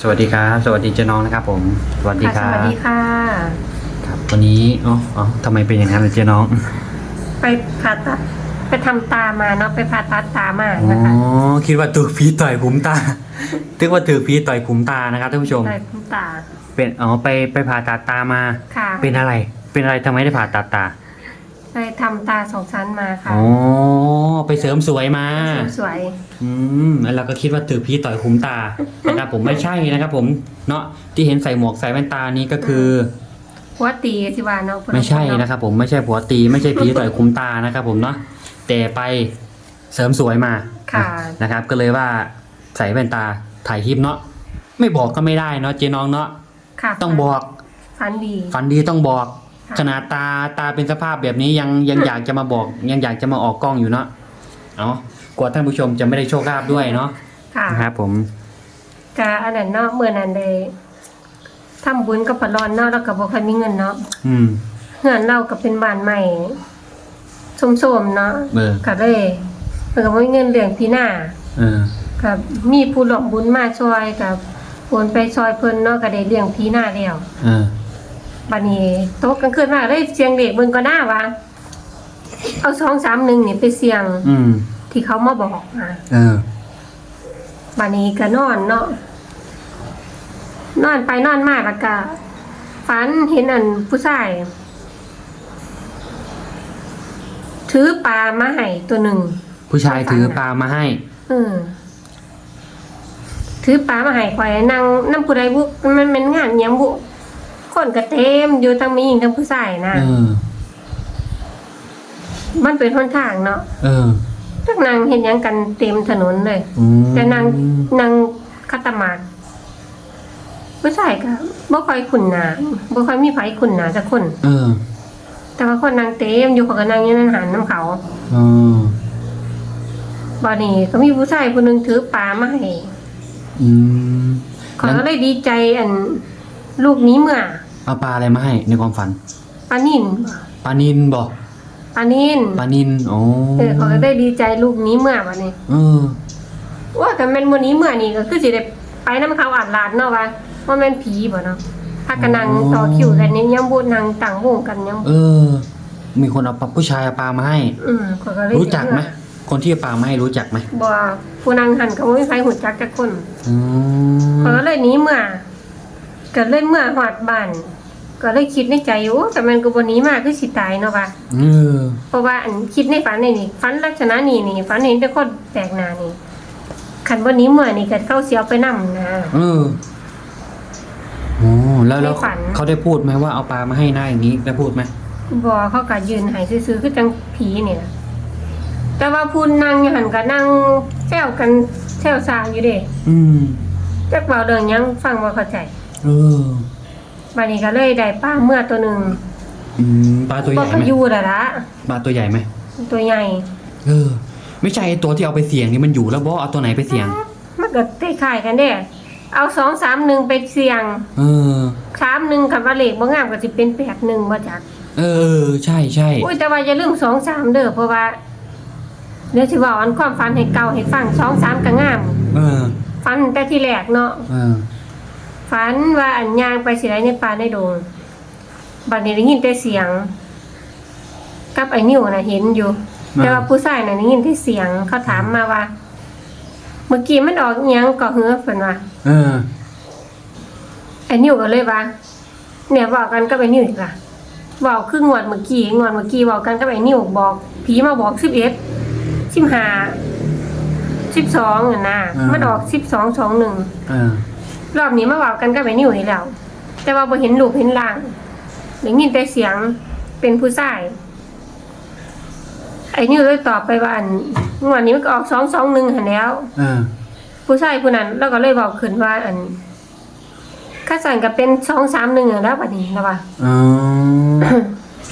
สวัสดีครับ สวัสดีเจ้าน้องนะครับผม สวัสดีคค่ะรับสวัสดีค่ะ ครับวันนี้อ๋ออ๋อทำไมเป็นอย่างนั้นเลยเจ้าน้องไปผ่าตัดไปทำตามาเนาะไปผ่าตัดตามาอ๋อนะคะคิดว่าถูกผีต่อยขุมตานึกว่าถูกผีต่อยขุมตานะครับท่านผู้ชมได้คุณตาเป็นอ๋อไปไปผ่าตัดตามา ค่ะเป็นอะไร เป็นอะไรทำไมได้ผ่าตัดตา ไปทำตาสองชั้นมาค่ะอ๋อไปเสริมสวยมา สวย อืมแล้วเราก็คิดว่าถือผีต่อยขุมตา นะครับผมไม่ใช่นะครับผมเนาะที่เห็นใส่หมวกใส่แว่นตานี้ก็คือๆหัวตีสิว่าเนาะไม่ใช่นะครับผมไม่ใช่ผัวตีไม่ใช่ผีต่อยคุมตานะครับผมเนาะแต่ไปเสริมสวยมาค่ะ นะครับ ก็เลยว่าใส่แว่นตาถ่ายคลิปเนาะไม่บอกก็ไม่ได้เนาะเจ๊น้องเนาะค่ะต้องบอกฟันดี ฝันดีต้องบอกค่ะ ขนาดตาตาเป็นสภาพแบบนี้ยังยังอยากจะมาบอก ยังอยากจะมาออกกล้องอยู่เนาะเอากลัวท่านผู้ชมจะไม่ได้โชคลาภด้วยเนาะค่ะนะครับผมกะอันนั้นเนาะเมื่อนั้นได้ทำบุญกับปลอนเนาะแล้วก็บ่ค่อยมีเงินเนาะอืมเฮือนเราก็เป็นบ้านใหม่สมๆเนาะเบอร์ก็เลยเพิ่นก็บ่มีเงินเลี้ยงพี่หน้าเออกับมีผู้หลอกบุญมาช่วยกับโอนไปช่วยเพิ่นเนาะก็ได้เลี้ยงพีหน้าแล้วเออ บัดนี้โตกกลางคืนมาได้เสียงเด็กเบิ่งก็น่าว่าเอา2 3 1นี่ไปเสียงอืม ที่เขามาบอกอะเออ บัดนี้ก็นอนเนาะนอนไปนอนมาแล้วก็ฝันเห็นอันผู้ชายถือปลามาให้ตัวหนึ่ง ผู้ชายถือปลามาให้ เออถือปลามาให้ข่อยนั่งน้ำผู้ใดบุมันเป็นงานหยังบุ คนก็เต็มอยู่ทั้งมีหญิงทั้งผู้ชายนะเออ มันเป็นหนทางเนาะเออทักนางเห็นหยังกันเต็มถนนเลย อืมแต่นางนางคัตมาดผู้ชายก็บ่ค่อยคุ้นหน้าบ่ค่อยมีไผคุ้นหน้าสักคน เออแต่ว่าคนนางเต็มอยู่เขาก็นั่งอยู่นั่นหันน้ำเขาเออบัดนี้ก็มีผู้ชายผู้หนึงถือปลามาให้อืมเขาก็เลยดีใจอัน ลูกนี้เมื่อเอาปลาอะไรมาให้ในความฝันปลานินปลานินบอกปลานินปลานินโอ้เออเขาก็ได้ดีใจลูกนี้เมื่อวันนี้เออว่ากันแม่นมื้อนี้เมื่อนี้ก็คือสิได้ไปน้ำเขาอาดลาดเนาะว่าว่าแม่นผีบ่เนาะพากันนั่งต่อคิวกันนี่ยังบ่นั่งตั้งวงกันยังเออ มีคนเอาปลาผู้ชายเอาปลามาให้อืมเขาก็เลยรู้จักไหมคนที่เอาปลามาให้รู้จักไหมบ่ผู้นั่งหันก็บ่มีใครรู้จักจักคนอืมเขาก็เลยหนีเมื่อ ก็เลยเมื่อฮอดบ้านก็เลยคิดในใจอยู่โอ้แต่มันก็บ่หนีมาคือสิตายเนาะว่าเออเพราะว่าอันคิดในฝันนี่นี่ฝันลักษณะนี้นี่ฝันเห็นแต่คนแปลกหน้านี่คันบ่หนี้เมื่อนี่ก็เข้าเสียวไปนํนะเออโอ้แล้วแล้วในฝันเขาได้พูดไหมว่าเอาปลามาให้หน้าอย่างนี้ได้พูดไหมบ่เขาก็ยืนให้ซื่อๆคือจังผีนี่ล่ะแต่ว่าพูนนั่งอยู่หั่นก็นั่งแซวกันแซวซาอยู่เด้อืมจักเว้าเรื่องหยังฟังบ่เข้าใจ เออบัดนี้ก็เลยได้ปลาเมื่อตัวหนึงอืมปลาตัวใหบ่ญ่ก็ไหมอยู่แล้วล่ะปลาตัวใหญ่ไหมตัวใหญ่เออ ไม่ใช่ไอ้ตัวที่เอาไปเสี่ยงนี่มันอยู่แล้วบอเอาตัวไหนไปเสี่ยง มันก็คล้ายๆกันเด้เอา2 3 1ไปเสี่ยงเออ3 1คันว่าเลขบ่งามก็สิเป็น8 1บ่จัก เออ ใช่ใช่ อุ้ยแต่ว่าอย่าลืม2 3เด้อเพราะว่าเดี๋ยวสิเว้าอันความฝันให้เก่าให้ฟัง2 3ก็งามเออ ฝันแต่ที่แรกเนาะเออ ฝันว่าอันย่างไปสิได้ในป่าในดง บัดนี้ได้ยินแต่เสียง กับไอ้นิ้วน่ะเห็นอยู่ แต่ว่าผู้ชายน่ะได้ยินแต่เสียง เขาถามมาว่า เมื่อกี้มันออกอิหยังก็เหือเพิ่นว่าเออ ไอ้นิ้วก็เลยว่าเนี่ยบอกกันกับไอ้นิ้วอีกล่ะบอกคืองวดเมื่อกี้งวดเมื่อกี้บอกกันกับไอ้นิ้วบอกผีมาบอก11 15 12น่ะนะมันออก12 21เออ รอบนี้มาเว่ากันกับไอ้นิวนี่แล้วแต่ว่าบ่เห็นรูปเห็นร่างได้ยินแต่เสียงเป็นผู้ชาย ไอ้นิวเลยตอบไปว่าอันงวดนี้มันก็ออกสองสองหนึ่งหันแหล้วเออผู้ชายผู้นั้นแล้วก็เลยบอกขึ้นว่า อันข้าสั่นก็เป็นสองสามหนึ่งแล้วบัดนี้นะว่าอ๋อ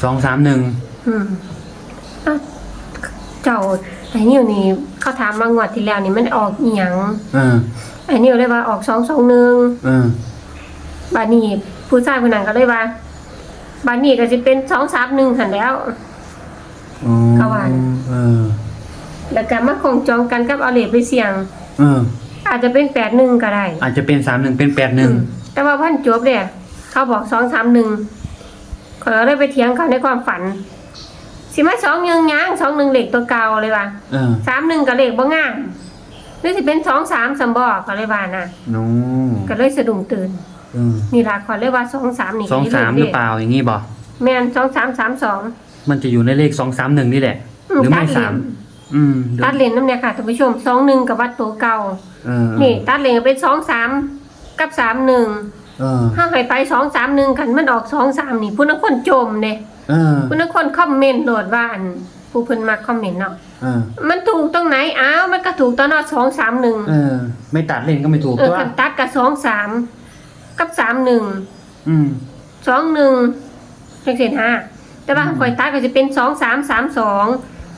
สองสามหนึ่ง อืมอ้าว เจ้าไอ้นิวนี่เขาถามมางวดที่แล้วนี่มันออกอีหยังเออไอ้นิวเลยว่าออกสองสองหนึ่งเออ บานี่ผู้ชายคนนั้นก็เลยว่า บานี่ก็จะเป็นสองสามหนึ่งหันแล้วอ๋อก็ว่าเออ แล้วก็มาคงจองกันกับเอาเหล็กไปเสี่ยง เออ อาจจะเป็นแปดหนึ่งก็ได้อาจจะเป็นสามหนึ่งเป็นแปดหนึ่งอืมแต่ว่าพันจบเนี่ยเขาบอกสองสามหนึ่งขอยก็เลยไปเถียงเขาในความฝัน สิมาสองยังยังสองหนึ่งเหล็กตัวเก่าเลยว่ะเออสามหนึ่งกับเหล็กบ่งามหรือสิเป็นสองสามสมบอกก็เลยว่านะโน้ก็เลยสะดุ้งตื่นเออนี่ล่ะขอเลยว่าสองสามนี่สองสามหรือเปล่าอย่างงี้บอกแม่นสองสามสามสอง มันจะอยู่ในเลขสองสามหนึ่งนี่แหละ อืมหรือไม่ตัดเลน สามอืมตัดเลนน้ำเนี่ยค่ะท่านผู้ชมสองหนึ่งกับวัดตัวเก่า เออนี่ตัดเลนก็เป็นสองสามกับสามหนึ่งเออถ้าใครไปสองสามหนึ่งกันมันออกสองสามนี่ผู้นักคนโจมเนี่ย เออผู้นักคนคอมเมนต์โหลดว่าอันผู้เพิ่นมาคอมเมนต์เนาะเออมันถูกตรงไหนอ้าวมันก็ถูกตอนนอสองสามหนึ่งเออ ไม่ตัดเลนก็ไม่ถูกเออตัวกันตัดกับสองสามกับสามหนึ่งอืม สองหนึ่งเลขเศษห้าแต่ว่าอืม ข่อยตัดก็จะเป็นสองสามสามสอง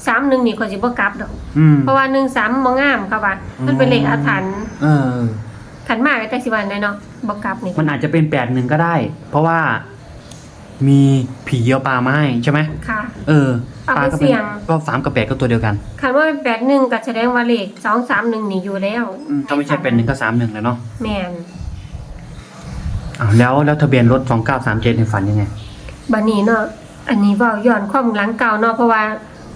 สามหนึ่งนี่ข่อยจะบ่กลับดอก อืม เพราะว่าหนึ่งสามบ่งามค่ะว่า มันเป็นเลขอาถรรพ์เออ ขันมากแต่สิวันได้เนาะบ่กลับนี่มันอาจจะเป็นแปดหนึ่งก็ได้ เพราะว่า มีผีเยี่ยวปลามาให้ใช่ไหมค่ะเออเอาปลาไปก็เสี่เป็นยง ก็สามกับแปดก็ตัวเดียวกันคันว่าเป็นแปดหนึ่งก็แสดงว่าเลขสองสามหนึ่งนี่อยู่แล้วอืมถ้าไม่ใช่แปดหนึ่งก็สามหนึ่งเลยเนาะแม่นอ้าวแล้วแล้วทะเบียนรถสองเก้าสามเจ็ดในฝันยังไง บัดนี้เนาะอันนี้เว้าย้อนความหลังเก่าเนาะเพราะว่า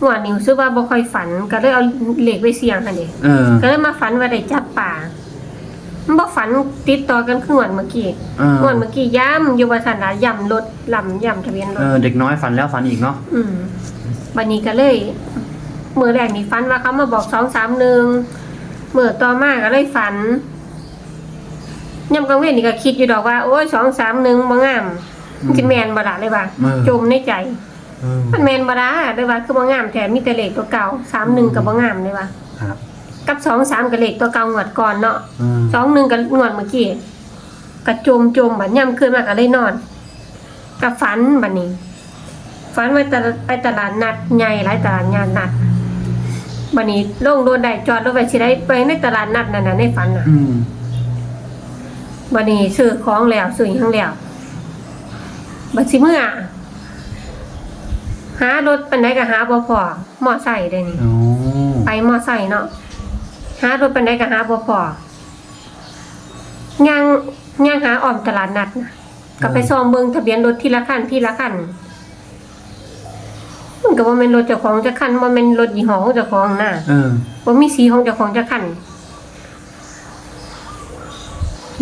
หัวดนิ้วซื้อว่าบ่ค่อยฝันก็เลยเอาเลขไปเสี่ยงหั่นเด้เออ ก็เลยมาฝันว่าได้จับป่ามัน บ่ฝันติดต่อกันคือหวนเมื่อกี้เออหวนเมื่อกี้ย้ำอยู่ว่าซั่นล่ะย้ำรถลำย้ำทะเบียนรเอถ อเด็กน้อยฝันแล้วฝันอีกเนาะอืมบัดนี้ก็เลยมื้อแรกนี่ฝันว่าเขามาบอก231มื้อต่อมาก็เลยฝันยามกลางเว้นนี่ก็คิดอยู่ดอกว่า โอ้ย231บ่งามมันสิแม่นบ่ล่ะเลยว่าเออ จมในใจ เออมันแมนบ่ได้เลยว่าคือบ่งามแถมมีแต่เลขตัวเก่าสามหนึ่งกับบ่งามเลยว่าครับ กับสองสามกับเลขตัวเก่างวดก่อนเนาะเออสองหนึ่งกับงวดเมื่อกี้กระจมจมบัดย่ำขึ้นมาก็เลยนอนกับฝันบัดนี้ฝันว่าตะไปตลาดนัดใหญ่หลายตลาดงานนัดบัดนี้ลงรถได้จอดรถไว้สิได้ไปในตลาดนัดนั่นน่ะในฝันน่ะ อืมบัดนี้ซื้อของแล้วซื้อหยังแล้วบัดสิเมื่อหารถปานใดก็หาบ่พอมอไซค์เด้นี่ โอ้ไปมอไซค์เนาะ หารถปานใดก็หาบ่พอย่างย่างหาอ้อมตลาดนัดนะก็ไปซ่อมเบิ่งทะเบียนรถทีละคันทีละคันมันก็บ่แม่นรถเจ้าของจักคันบ่แม่นรถยี่ห้อของเจ้าของน่ะเออบ่มีสีของเจ้าของจักคัน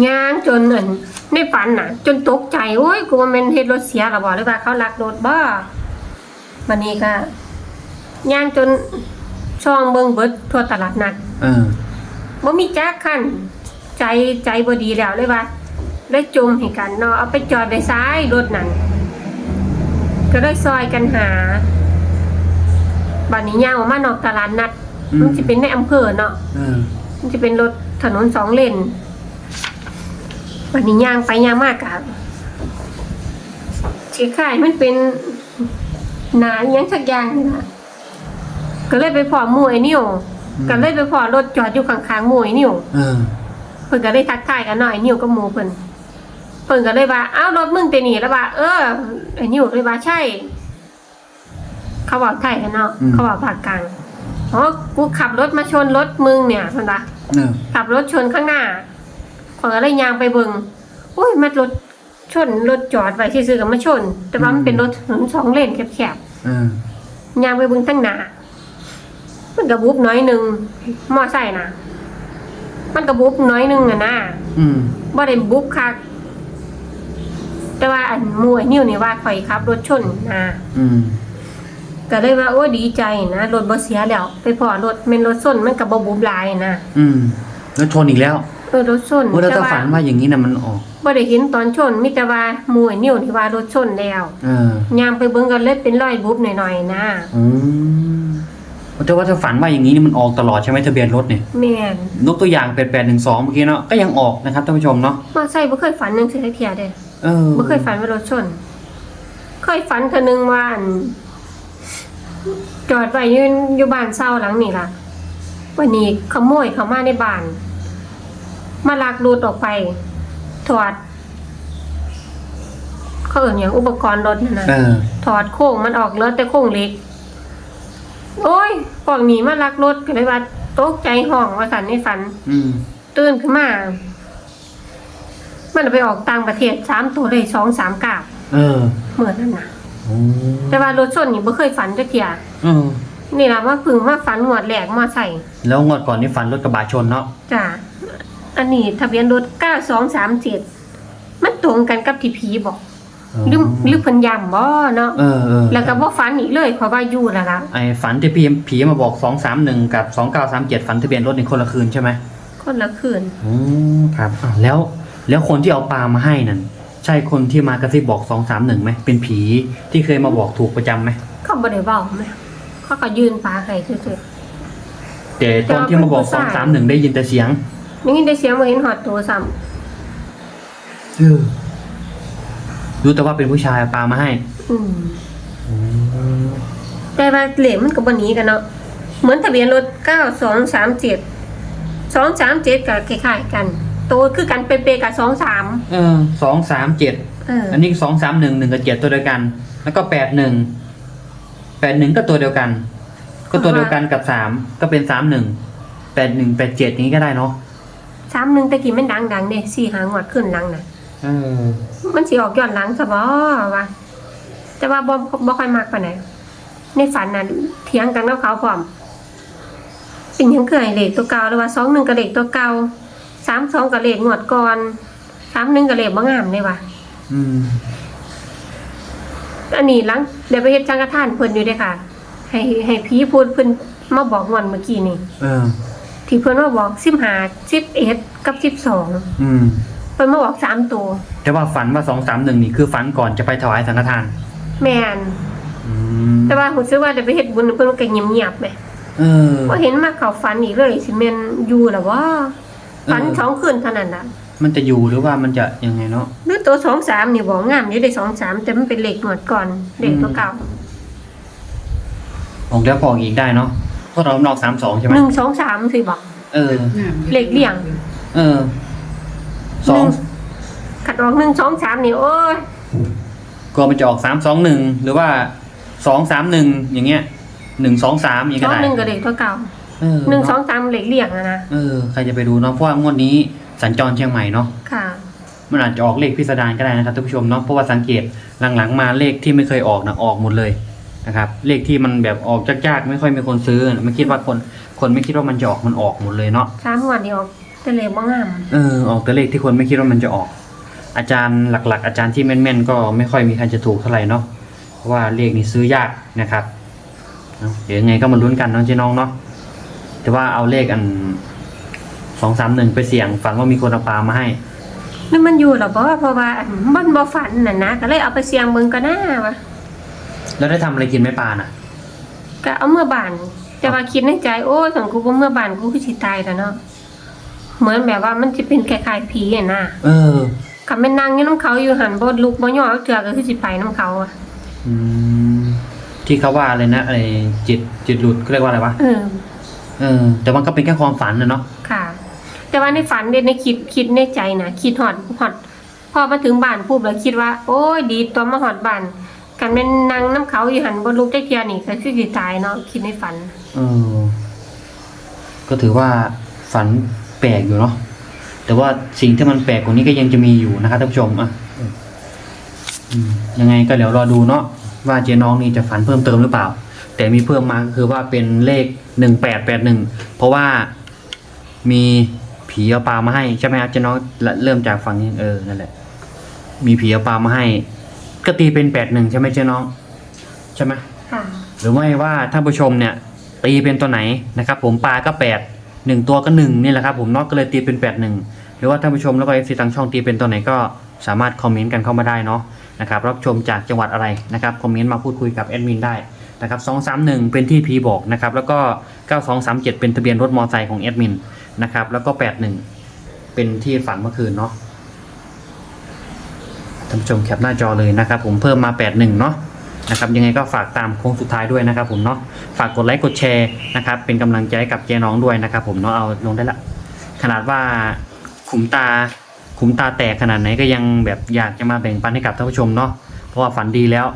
ย่างจนอันในฝันน่ะ จนตกใจโอ้ยกูว่าแม่นเฮ็ดรถเสียแล้วบ่หรือว่าเขาลักรถบ่วันนี้ก็ย่างจน ช่องเบิ่งเบิดทั่วตลาดนัดเออบ่มีจักคันใจใจบ่ดีแล้วเลยว่าเลยจมให้กันเนาะเอาไปจอดในซ้ายรถนั่นก็เลยซอยกันหาบัดนี้ย่างออกมานอกตลาดนัดอืมมันจะเป็นในอำเภอเนาะเออมันจะเป็นรถถนนสองเลนวันนี้ย่างไปย่างมากอะเชียข่ายมันเป็นหนาอหยังสักอย่างนี่นะ ก็เลยไปพอหมวยนิ่วก็เลยไปพอรถจอดอยู่ข้างๆหมวยนิ่วเออเพิ่นก็เลยทักทายกันหน่อยนิ่วก็หมูเพิ่นเพิ่นก็เลยว่าอ้าวรถมึงไปนี่แล้วว่าเออไอ้นิ่วเลยว่าใช่ เขาบอกไทยกันเนาะอืม เขาบอกภาคกลางอ๋อกูขับรถมาชนรถมึงเนี่ยเพิ่นว่า เออขับรถชนข้างหน้าขอยก็เลยยางไปเบิงโอ้ยมันรถชนรถจอดไว้ซื่อๆกับมาชน แต่ว่ามันเป็นรถถนนสองเลนแคบเออๆยางไปเบิงทั้งหน้ามัน กระบุบน้อยหนึ่งมอไซค์นะมันกระบุบน้อยหนึ่งอะนะอืมบ่ได้บุบคักแต่ว่าอันหมวยนิ้วนี่ว่าข่อยขับ รถชนนะอืมก็เลยว่าโอ้ดีใจนะรถบ่เสียแล้ว ไปพอรถแม่นรถส้นมันก็บ่บุบหลายนะอืมแล้วชนอีกแล้วเออรถส้นเมื่อเราจะฝันว่าอย่างนี้นะมันออกบ่ได้เห็นตอนชนมีแต่ว่าหมวยนิ้วที่ว่ารถชนแล้วเออยามไปเบิ่งก็เลยเป็นรอยบุบหน่อยๆนะอืม แต่ว่าถ้าฝันว่าอย่างนี้นี่มันออกตลอดใช่ไหมทะเบียนรถเนี่ยแม่นนกตัวอย่างแปดแปดหนึ่งสองเมื่อกี้เนาะก็ยังออกนะครับท่านผู้ชมเนาะมอไซค์บ่เคยฝันจังซี่เที่ยเด้เออบ่เคยฝันว่ารถชน เคยฝันเทื่อนึงว่าอั่นจอดไว้อยู่อยู่บ้านเช่าหลังนี่ล่ะ วันนี้ขโมยเข้ามาในบ้าน มาลักรถออกไปถอดเขาเอิ้นหยังอุปกรณ์รถนั่นน่ะเออถอดโค้งมันออกเหลือแต่โค้งเล็ก โอ้ยพวกนี้มาลักรถก็เลยว่าตกใจห้องว่าสันในฝัน อืมตื่นขึ้นมา มันไปออกต่างประเทศสามตัวเลยสองสามกาบเออเหมือนนั่นนะอืมแต่ว่ารถชนนี่บ่เคยฝันจักเที่ยเออนี่ล่ะว่าเพึ่งมาฝันหวดแหลกมาใส่แล้วงวดก่อนนี่ฝันรถกระบะชนเนาะจ้ะอันนี้ทะเบียนรถ9237มันตรงกันกับที่ผีบอก หรือหรือเพิ่นย้ำบ่เนาะเออเออแล้วก็บ่ฝันอีกเลยเพราะว่าอยู่แล้วล่ะไอ้ฝันที่พี่ผีมาบอกสองสามหนึ่งกับสองเก้าสามเจ็ดฝันทะเบียนรถในคนละคืนใช่ไหมคนละคืนอืมครับอะแล้ว แล้วคนที่เอาปลามาให้นั่นใช่คนที่มากระซิบบอกสองสามหนึ่งไหมเป็นผีที่เคยมาบอกถูกประจำไหมเขาบ่ได้เว้าแม่เขาก็ยืนปาให้ซื่อแต่ตอนที่มาบอกสองสามหนึ่งได้ยินแต่เสียงๆนี่ได้เสียงบ่เห็นฮอดตัวซ้ำ เออ รู้แต่ว่าเป็นผู้ชายเอาปลามาให้อืมอืมแต่ว่าเหลมมันก็บ่หนีกันเนาะเหมือนทะเบียนรถ9237 237ก็คล้ายๆกันโตคือกันเป๊ะๆกับ23เออสองสามเจ็ดเอออันนี้สองสามหนึ่งหนึ่งกับเจ็ดตัวเดียวกัน แล้วก็แปดหนึ่งแปดหนึ่งก็ตัวเดียวกัน ก็ตัวเดียวกันกับสามก็เป็นสามหนึ่งแปดหนึ่งแปดเจ็ดนี้ก็ได้เนาะ31ตะกี้มันดังๆเด้4หางวดขึ้นหลังน่ะ เออมันสิออกย้อนหลังซะบ่วะแต่ว่าบ่บ่ค่อยมักปานใดในฝันน่ะเถียงกันกับเขาพร้อมเป็นหยังคือให้เลขตัวเก่าหรือว่า21ก็เลขตัวเก่า32ก็เลขงวดก่อน31ก็เลขบ่งามเลยว่ะอืมอันนี้หลังเดี๋ยวไปเฮ็ดจังกะทานเพิ่นอยู่เด้อค่ะ ให้ให้พี่พูดเพิ่นมาบอกงวดเมื่อกี้นี่เออที่เพิ่นมาบอก15 11กับ12อืม เพิ่นมาบอกสามตัวแต่ว่าฝันว่าสองสามหนึ่งนี่คือฝันก่อนจะไปถวายสังฆทาน แม่นอืมแต่ว่ารู้สึกว่าเดี๋ยวไปเฮ็ดบุญเพิ่นก็เงียบๆแหมเออ บ่เห็นมาเข้าฝันอีกเลยสิแม่นอยู่ล่ะว่าฝันเออ สองคืนเท่านั้นน่ะมันจะอยู่หรือว่ามันจะยังไงเนาะ หรือตัว2 3นี่บ่งามอยู่ได้2 3แต่มันเป็นเลขงวดก่อนเลขตัวเก่าออกแล้วพออีกได้เนาะเพราะเรานอกสามสองใช่ไหม1 2 3สิบอก เออ เลขเลี่ยง เออ สองขัดออก1 2 3นี่โอ้ยกลัวมันจะออกสามสองหนึ่งหรือว่าสองสามหนึ่งอย่างเงี้ยหนึ่งสองสามอย่างสเงี้อยงก็ได้หนึ่งก็เลขตัวเก่าเออหนึ่งเนาะสองสามเลขเลี่ยงอะนะเออใครจะไปดูเนาะเพราะว่างวดนี้สัญจรเชียงใหม่เนาะค่ะ มันอาจจะออกเลขพิสดารก็ได้นะครับท่านผู้ชมเนาะเพราะว่าสังเกตหลังๆมาเลขที่ไม่เคยออกนะออกหมดเลยนะครับเลขที่มันแบบออกยากๆไม่ค่อยมีคนซื้อไม่คิดว่าคนคนไม่คิดว่ามันจะออกมันออกหมดเลยเนาะสามงวันเดียว แต่เลขบ่งามเออออกแต่เลขที่คนไม่คิดว่ามันจะออก อาจารย์หลัก ๆ อาจารย์ที่แม่นๆก็ไม่ค่อยมีใครจะถูกเท่าไหร่เนาะเพราะว่าเลขนี่ซื้อยากนะครับเนาะเดี๋ยวยังไงก็มาลุ้นกันเน้องเจ๊น้องเนาะแต่ว่าเอาเลขอันสองสามหนึ่งไปเสี่ยงฝันว่ามีคนเอาปลามาให้นี่มันอยู่หรอบ่เพราะว่าอันมันบ่ฝันน่ะนะก็เลยเอาไปเสี่ยงเบิ่งก็น่าวะแล้วได้ทำอะไรกินไหมปลาน่ะก็เอาเมื่อบานแต่ว่าคิดในใจโอ้สังกูบ่เมื่อบานกูคือสิตายแล้วเนาะ เหมือนแบบว่ามันสิเป็นคล้ายๆผีอะนะเออก็แม่นนั่งอยู่นํเขาอยู่หันบ่ลุกบ่ย่อเทื่อก็คือสิไปนํเขาอะอืมที่เขาว่าอะไรนะไอ้จิตจิตหลุดเขาเรียกว่าอะไรวะเออเออ แต่มันก็เป็นแค่ความฝันนะเนาะค่ะ แต่ว่าในฝันเด็ในคิดคิดในใจนะคิดฮอดฮอดพอมาถึงบ้านปุ๊บแล้วคิดว่า โอ้ยดีตัวมาฮอดบ้านกันแม่นนั่งน้ำเขาอยู่หันบ่ลุกได้เทียนี่ก็คือสิตายเนาะคิดในฝันเออก็ถือว่าฝันแปลกอยู่เนาะแต่ว่าสิ่งที่มันแปลกกว่านี้ก็ยังจะมีอยู่นะครับท่านผู้ชมอะอืมยังไงก็เดี๋ยวรอดูเนาะว่าเจ๊น้องนี่จะฝันเพิ่มเติมหรือเปล่า แต่มีเพิ่มมาก็คือว่าเป็นเลขหนึ่งแปดแปดหนึ่งเพราะว่ามีผีเอาปลามาให้ใช่ไหมครับเจ๊น้องเริ่มจากฝั่งนี้เออนั่นแหละ มีผีเอาปลามาให้ ก็ตีเป็นแปดหนึ่งใช่ไหมเจ๊น้อง ใช่ไหมค่ะหรือไม่ว่าท่านผู้ชมเนี่ย ตีเป็นตัวไหนนะครับ ผมปลาก็แปด หนึ่งตัวก็หนึ่งนี่แหละครับผมเนอกก็เลยตีเป็นแปดหนึ่งหรือว่าท่านผู้ชมแล้วก็เอฟซีทางช่องตีเป็นตัวไหนก็สามารถคอมเมนต์กันเข้ามาได้เนาะนะครับรับชมจากจังหวัดอะไรนะครับคอมเมนต์มาพูดคุยกับแอดมินได้นะครับสองสามหนึ่งเป็นที่พีบอกนะครับแล้วก็เก้าสองสามเจ็ดเป็นทะเบียนรถมอเตอร์ไซค์ของแอดมินนะครับแล้วก็แปดหนึ่งเป็นที่ฝันเมื่อคืนเนาะท่านผู้ชมแคปหน้าจอเลยนะครับผมเพิ่มมาแปดหนึ่งเนาะ นะครับยังไงก็ฝากตามโค้งสุดท้ายด้วยนะครับผมเนาะฝากกดไลค์กดแชร์นะครับเป็นกำลังใจให้กับเจ๊น้องด้วยนะครับผมเนาะเอาลงได้ละ ขนาดว่าขุมตาขุมตาแตกขนาดไหนก็ยังแบบอยากจะมาแบ่งปันให้กับท่านผู้ชมเนาะเพราะว่าฝันดีแล้ว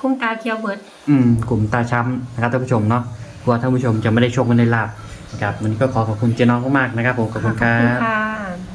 คุ้มตาเคียวเบิดอืมกลุ่มตาช้ำนะครับท่านผู้ชมเนาะกลัวท่านผู้ชมจะไม่ได้โชคไม่ได้ลาบนะครับวันนี้ก็ขอขอบคุณเจ๊น้องมากๆนะครับผมขอบคุณครัขอบคุณบค่ะ